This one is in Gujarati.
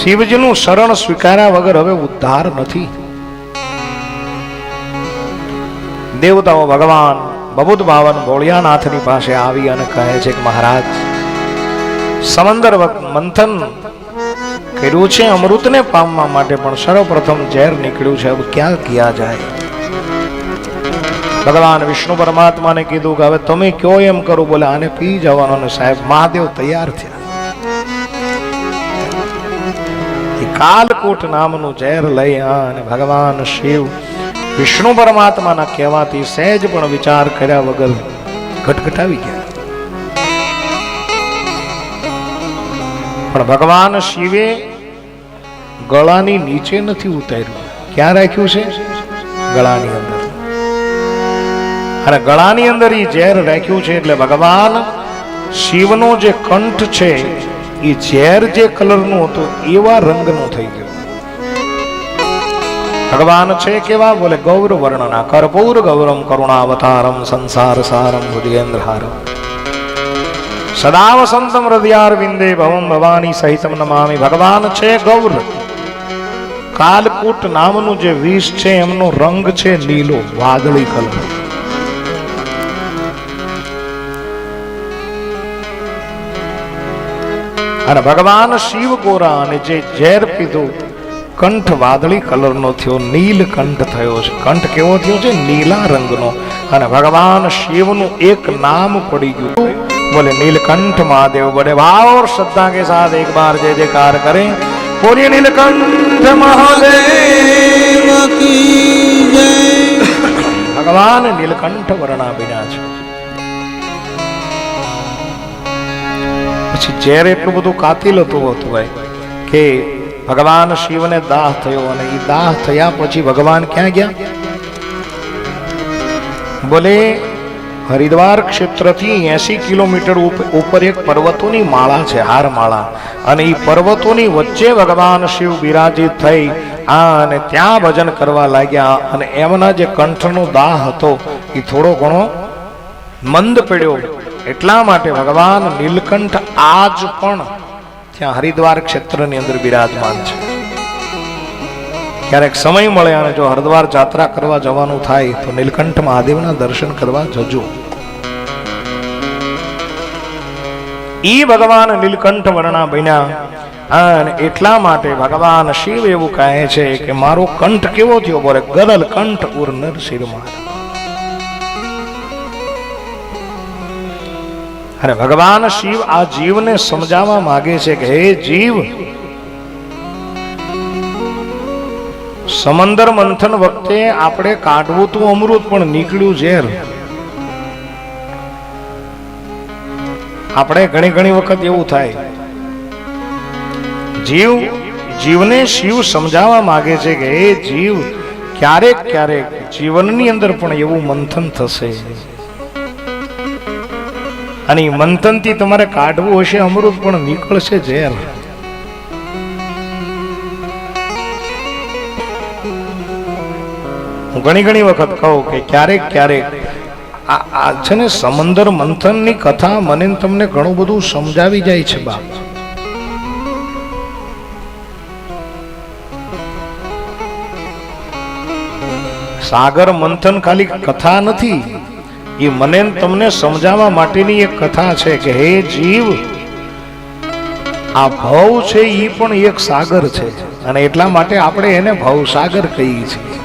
શિવજીનું શરણ સ્વીકાર્યા વગર હવે ઉદ્ધાર નથી. દેવતાઓ ભગવાન બબુદ બાવન ભોળિયાનાથની પાસે આવી અને કહે છે કે મહારાજ, સમંદર મંથન કર્યું છે, અમૃતને પામવા માટે પણ સર્વપ્રથમ ઝેર નીકળ્યું છે, હવે ક્યાં ક્યાં જાય? ભગવાન વિષ્ણુ પરમાત્માને કીધું કે હવે તમે કયો એમ કરો બોલે, આને પી જવાનો સાહેબ, મહાદેવ તૈયાર થયા. કાલકૂટ નામનું ઝેર લઈ અને ભગવાન શિવ વિષ્ણુ પરમાત્માના કહેવાથી સહેજ પણ વિચાર કર્યા વગર ઘટઘટાવી ગયા. પણ ભગવાન શિવે ગળાની નીચે નથી ઉતાર્યું. ક્યાં રાખ્યું છે? ગળાની અંદર. અને ગળાની અંદર એ ઝેર રાખ્યું છે એટલે ભગવાન શિવનો જે કંઠ છે એ ઝેર જે કલરનું હતું, એવા રંગનું થઈ ગયું. ભગવાન છે કેવા? બોલે, ગૌર વર્ણના કરપૂર ગૌરમ કરુણાવતારમ, સંસાર સારમ ભુજેન્દ્રહારમ. સદાવ સંતમ હૃદયાર વિંદે ભવમ ભવાની સહિતમ નમામી. ભગવાન છે ગૌર. કાલકૂટ નામનું જે વિષ છે, એમનો રંગ છે લીલો વાદળી કલર. અને ભગવાન શિવ ગોરા જે ઝેર પીધું, કંઠ વાદળી કલરનો થયો નીલકંઠ થયો છે. કંઠ કેવો થયો છે? નીલા રંગનો. અને ભગવાન શિવનું એક નામ પડી ગયું. બોલે નીલકંઠ મહાદેવ. બડે ભાવ શ્રદ્ધા કે સાથ એક બાર જય જયકાર કરે. બોલીએ નીલકંઠ મહાદેવ ભગવાન નીલકંઠ વર્ણા વર્ણાબિના છે. પછી ઝેર એટલું બધું કાતિલ હતું હતું ભાઈ કે ભગવાન શિવને દાહ થયો અને એ દાહ થયા પછી ભગવાન ક્યાં ગયા? બોલે, હરિદ્વાર ક્ષેત્રથી એસી કિલોમીટર ઉપ- ઉપર એક પર્વતોની માળા છે, હાર માળા. અને એ પર્વતોની વચ્ચે ભગવાન શિવ બિરાજિત થઈ, આ અને ત્યાં ભજન કરવા લાગ્યા અને એમના જે કંઠનો દાહ હતો એ થોડો ઘણો મંદ પડ્યો. એટલા માટે ભગવાન નીલકંઠ આજ પણ ત્યાં હરિદ્વાર ક્ષેત્રની અંદર બિરાજમાન છે. ક્યારેક સમય મળે અને જો હરિદ્વાર જાત્રા કરવા જવાનું થાય, તો નીલકંઠ મહાદેવના દર્શન કરવા જજો. ઈ ભગવાન નીલકંઠ વર્ણા બન્યા. અને એટલા માટે ભગવાન શિવ એવું કહે છે કે, મારો કંઠ કેવો થયો? બોલે ગરલ કંઠ ઉર નરસિંહ શિરમાં અને ભગવાન શિવ આ જીવને સમજાવવા માંગે છે કે હે જીવ, સમંદર મંથન વખતે આપણે કાઢવું તું અમૃત, પણ નીકળ્યું ઝેર. આપણે ઘણી ઘણી વખત એવું થાય. જીવ, જીવને શિવ સમજાવવા માંગે છે કે હે જીવ, ક્યારેક ક્યારેક જીવનની અંદર પણ એવું મંથન થશે. અને એ મંથનથી તમારે કાઢવું હશે, અમૃત પણ નીકળશે ઝેર. હું ઘણી ઘણી વખત કહું કે ક્યારેક ક્યારેક આ છે ને સમંદર મંથનની કથા મને તમને ઘણું બધું સમજાવી જાય છે બાપ. સાગર મંથન ખાલી કથા નથી એ મને તમને સમજાવવા માટેની એક કથા છે કે હે જીવ, આ ભવ છે એ પણ એક સાગર છે. અને એટલા માટે આપણે એને ભવસાગર કહીએ છીએ.